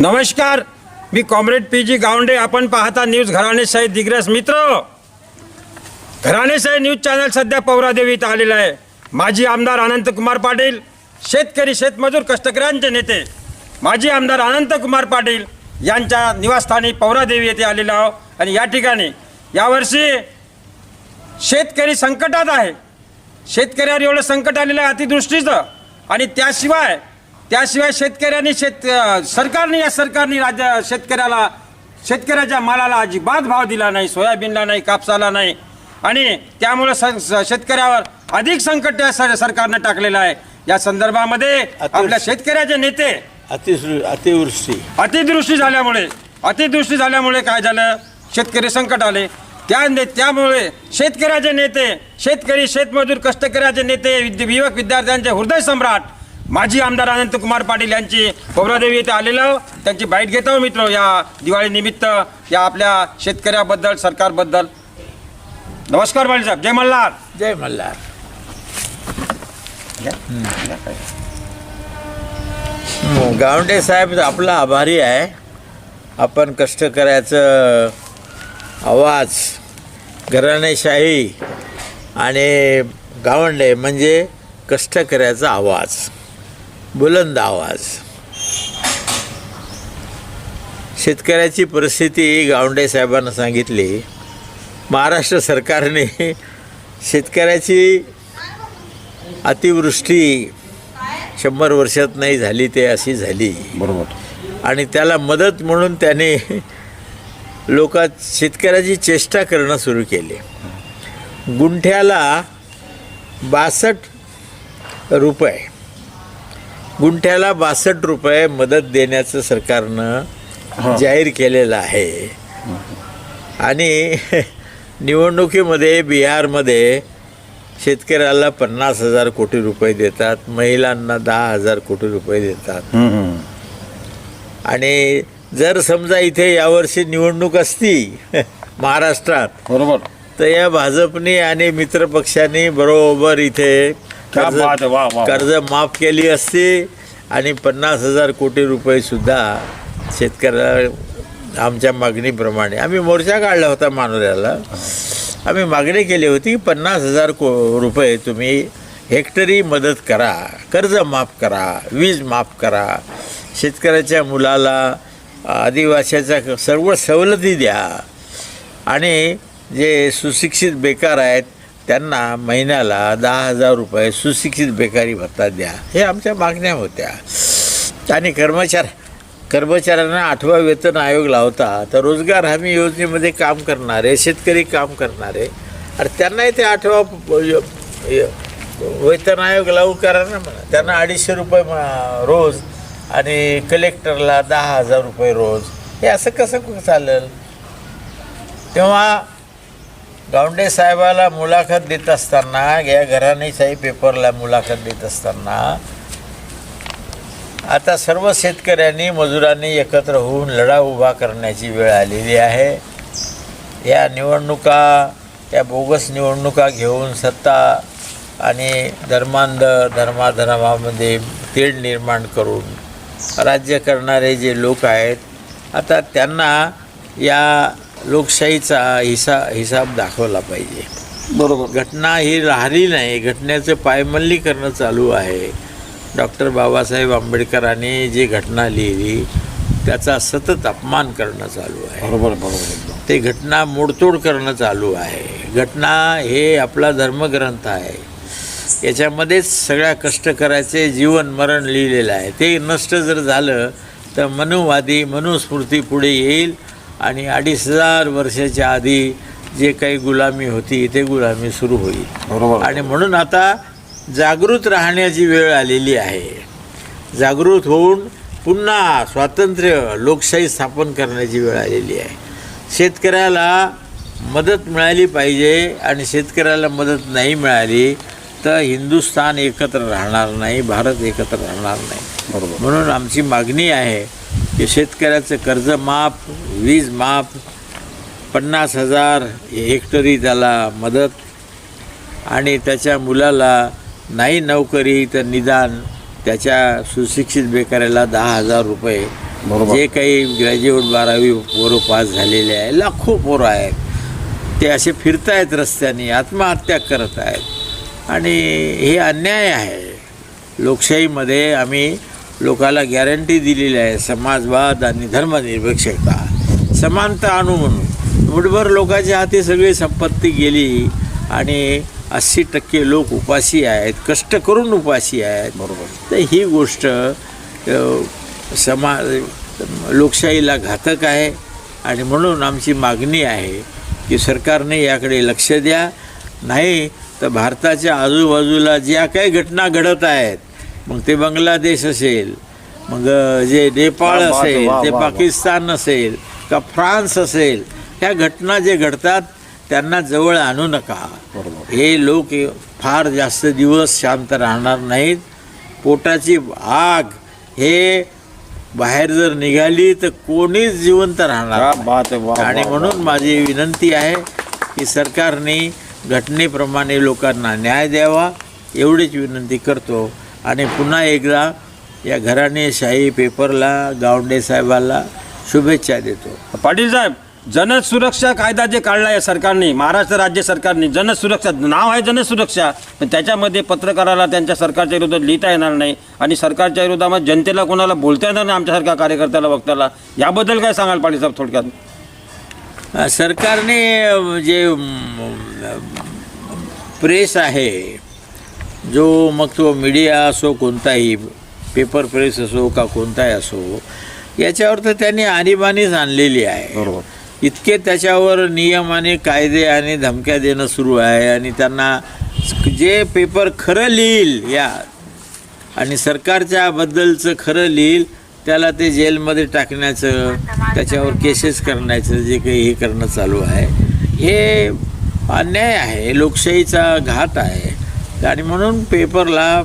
नमस्कार मी comrade P G Gawande. आपण पाहता न्यूज घराणेशाही दिग्रस मित्र. घराणेशाही न्यूज चॅनल सध्या पौरादेवी आलेलं आहे. माजी आमदार अनंतकुमार पाटील शेतकरी शेतमजूर कष्टकऱ्यांचे नेते. माजी आमदार अनंतकुमार पाटील यांच्या निवासस्थानी पौरादेवी येथे आलेलो आहोत. आणि या ठिकाणी यावर्षी शेतकरी संकटात आहे. शेतकऱ्यावर एवढं संकट आलेलं आहे अतिदृष्टीचं आणि त्याशिवाय त्याशिवाय शेतकऱ्यांनी शेत सरकारने या सरकारने राज्य शेतकऱ्याला शेतकऱ्याच्या मालाला अजिबात भाव दिला नाही सोयाबीनला नाही कापसाला नाही. आणि त्यामुळे शेतकऱ्यावर अधिक संकट सर- सरकारनं टाकलेलं आहे. या संदर्भामध्ये आपल्या शेतकऱ्याचे नेते अतिवृ अतिवृष्टी. अतिदृष्टी झाल्यामुळे अतिदृष्टी झाल्यामुळे काय झालं? शेतकरी संकट आले. त्या ने- त्यामुळे शेतकऱ्याचे नेते शेतकरी शेतमजूर कष्टकऱ्याचे नेते युवक विद्यार्थ्यांचे हृदय सम्राट माजी आमदार अनंत कुमार पाटील यांची पौरादेवी येथे आलेलो. त्यांची बाईट घेतो मित्र या दिवाळी निमित्त या आपल्या शेतकऱ्याबद्दल सरकारबद्दल. नमस्कार पाटील साहेब. जय मल्हार. जय मल्हार. गावंडे साहेब आपला आभारी आहे. आपण कष्टकऱ्याचं आवाज घराणेशाही आणि गावंडे म्हणजे कष्टकऱ्याचा आवाज. बुलंद आवाज. शेतकऱ्याची परिस्थिती गावंडे साहेबांना सांगितली. महाराष्ट्र सरकारने शेतकऱ्याची अतिवृष्टी शंभर वर्षात नाही झाली ते अशी झाली. बरोबर. आणि त्याला मदत म्हणून त्याने लोक शेतकऱ्याची चेष्टा करणं सुरू केले. गुंठ्याला बासष्ट रुपये. गुंठ्याला बासष्ट रुपये मदत देण्याचं सरकारनं जाहीर केलेलं आहे. आणि निवडणुकीमध्ये बिहारमध्ये शेतकऱ्याला पन्नास हजार कोटी रुपये देतात महिलांना दहा हजार कोटी रुपये देतात. आणि जर समजा इथे यावर्षी निवडणूक असती महाराष्ट्रात बरोबर. तर या भाजपने आणि मित्रपक्षांनी बरोबर इथे क्या कर्ज बात आहे, वा, वा, वा. कर्ज माफ केली असती आणि पन्नास हजार कोटी रुपये सुद्धा शेतकऱ्याला आमच्या मागणीप्रमाणे. आम्ही मोर्चा काढला होता मानोऱ्याला. आम्ही मागणी केली होती की पन्नास हजार को रुपये तुम्ही हेक्टरी मदत करा कर्ज माफ करा वीज माफ करा शेतकऱ्याच्या मुलाला आदिवाशाच्या सर्व सवलती द्या. आणि जे सुशिक्षित बेकार आहेत त्यांना महिन्याला दहा हजार रुपये सुशिक्षित बेकारी भत्ता द्या. हे आमच्या मागण्या होत्या. आणि कर्मचार कर्मचाऱ्यांना आठवा वेतन आयोग लावता तर रोजगार हमी योजनेमध्ये काम करणारे शेतकरी काम करणारे आणि त्यांनाही ते आठवा य- य- वेतन आयोग लागू करा ना म्हणा. त्यांना अडीचशे रुपये रोज आणि कलेक्टरला दहा हजार रुपये रोज. हे असं कसं चालेल? तेव्हा गावंडे साहेबाला मुलाखत देत असताना या घराणेशाही पेपरला मुलाखत देत असताना आता सर्व शेतकऱ्यांनी मजुरांनी एकत्र होऊन लढा उभा करण्याची वेळ आलेली आहे. या निवडणुका त्या बोगस निवडणुका घेऊन सत्ता आणि धर्मांध धर्माधर्मामध्ये तेढ निर्माण करून राज्य करणारे जे लोक आहेत आता त्यांना या लोकशाहीचा हिसा हिसाब दाखवला पाहिजे. बरोबर. घटना ही राहिली नाही. घटनेचं पायमल्लीकरण चालू आहे. डॉक्टर बाबासाहेब आंबेडकरांनी जी घटना लिहिली त्याचा सतत अपमान करणं चालू आहे. बरोबर बरोबर. ते घटना मोडतोड करणं चालू आहे. घटना हे आपला धर्मग्रंथ आहे. याच्यामध्येच सगळ्या कष्टकऱ्याचे जीवन मरण लिहिलेलं आहे. ते नष्ट जर झालं तर मनुवादी मनुस्मृती पुढे येईल. आणि अडीच हजार वर्षाच्या आधी जे काही गुलामी होती ते गुलामी सुरू होईल. बरोबर. आणि म्हणून आता जागृत राहण्याची वेळ आलेली आहे. जागृत होऊन पुन्हा स्वातंत्र्य लोकशाही स्थापन करण्याची वेळ आलेली आहे. शेतकऱ्याला मदत मिळाली पाहिजे आणि शेतकऱ्याला मदत नाही मिळाली तर हिंदुस्थान एकत्र राहणार नाही भारत एकत्र राहणार नाही. बरोबर. म्हणून आमची मागणी आहे की शेतकऱ्याचं कर्ज माफ वीज माफ पन्नास हजार हेक्टरी त्याला मदत. आणि त्याच्या मुलाला नाही नोकरी तर निदान त्याच्या सुशिक्षित बेकाऱ्याला दहा हजार रुपये. जे काही ग्रॅज्युएट बारावी पोरं पास झालेले आहे लाखो पोरं आहेत. ते असे फिरतायत रस्त्याने आत्महत्या करत आहेत आणि हे अन्याय आहे. लोकशाहीमध्ये आम्ही लोकाला गॅरंटी दिलेली आहे समाजवाद आणि धर्मनिरपेक्षता. समानता आणू म्हणून. मुठभर लोकांच्या हाती सगळी संपत्ती गेली आणि अस्सी टक्के लोक उपाशी आहेत कष्ट करून उपाशी आहेत. बरोबर. तर ही गोष्ट समा लोकशाहीला घातक आहे आणि म्हणून आमची मागणी आहे की सरकारने याकडे लक्ष द्या. नाही तर भारताच्या आजूबाजूला ज्या काही घटना घडत आहेत मग ते बांगलादेश असेल मग जे नेपाळ असेल ते. पाकिस्तान असेल का फ्रान्स असेल ह्या घटना जे घडतात त्यांना जवळ आणू नका बरोबर. हे लोक फार जास्त दिवस शांत राहणार नाहीत पोटाची आग हे बाहेर जर निघाली तर कोणीच जिवंत राहणार आणि. म्हणून माझी विनंती आहे की सरकारने घटनेप्रमाणे लोकांना न्याय द्यावा एवढीच विनंती करतो आणि पुन्हा एकदा या घराणेशाही पेपरला गावंडे साहेबाला शुभेच्छा देतो. पाटील साहेब जनसुरक्षा कायदा जे काढला आहे सरकारने महाराष्ट्र राज्य सरकारने. जनसुरक्षा नाव आहे जनसुरक्षा पण त्याच्यामध्ये पत्रकाराला त्यांच्या सरकारच्या विरोधात लिहिता येणार नाही आणि सरकारच्या विरोधामध्ये जनतेला कोणाला बोलता येणार नाही आमच्यासारख्या कार्यकर्त्याला वक्त्याला? याबद्दल काय सांगाल पाटील साहेब थोडक्यात? सरकारने जे प्रेस आहे जो मग तो मीडिया असो कोणताही पेपर प्रेस असो का कोणताही असो याच्यावर तर त्यांनी आणीबाणीच आणलेली आहे. बरोबर. इतके त्याच्यावर नियम आणि कायदे आणि धमक्या देणं सुरू आहे आणि त्यांना जे पेपर खरं लिहिल या आणि सरकारच्या बद्दलचं खरं लिहिल त्याला ते जेलमध्ये टाकण्याचं त्याच्यावर केसेस करण्याचं जे काही हे करणं चालू आहे हे अन्याय आहे लोकशाहीचा घात आहे. आणि म्हणून पेपरला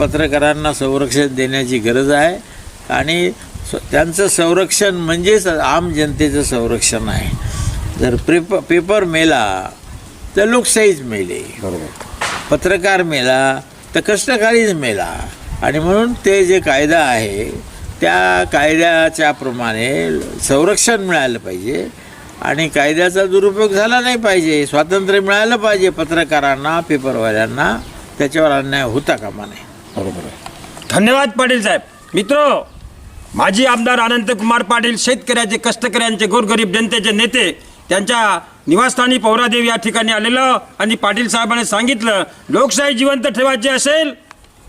पत्रकारांना संरक्षण देण्याची गरज आहे. आणि त्यांचं संरक्षण म्हणजेच आम जनतेचं संरक्षण आहे. जर पेप पेपर मेला तर लोकशाहीच मेली. बरोबर. पत्रकार मेला तर कष्टकारीच मेला. आणि म्हणून ते जे कायदा आहे त्या कायद्याच्या प्रमाणे संरक्षण मिळालं पाहिजे. आणि कायद्याचा दुरुपयोग झाला नाही पाहिजे. स्वातंत्र्य मिळालं पाहिजे पत्रकारांना पेपरवाल्यांना. त्याच्यावर अन्याय होता कामा नये. बरोबर आहे. धन्यवाद पाटील साहेब. मित्र माजी आमदार अनंतकुमार पाटील शेतकऱ्याचे कष्टकऱ्यांचे गोरगरीब जनतेचे नेते त्यांच्या निवासस्थानी पौरादेव या ठिकाणी आलेलं आणि पाटील साहेबांनी सांगितलं लोकशाही जिवंत ठेवायची असेल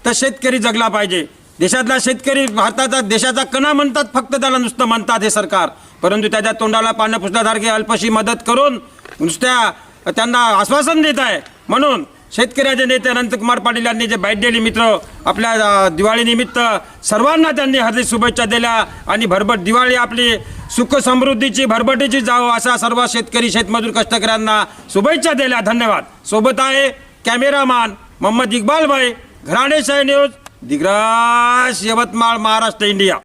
तर शेतकरी जगला पाहिजे. देशातला शेतकरी भारताचा देशाचा कणा म्हणतात फक्त त्याला नुसतं म्हणतात हे सरकार. परंतु त्याच्या तोंडाला पानं पुसल्यासारखी अल्पशी मदत करून नुसत्या त्यांना आश्वासन देत आहे. म्हणून शेतकऱ्याचे नेते अनंतकुमार पाटील यांनी जे बाईट दिली मित्र आपल्या दिवाळीनिमित्त सर्वांना त्यांनी हार्दिक शुभेच्छा दिल्या आणि भरभट दिवाळी आपली सुख समृद्धीची भरभटीची जावं असा सर्व शेतकरी शेतमजूर कष्टकऱ्यांना शुभेच्छा दिल्या. धन्यवाद. सोबत आहे कॅमेरामॅन मोहम्मद इक्बाल भाई घराणे न्यूज दिग्रास यवतमाळ महाराष्ट्र इंडिया.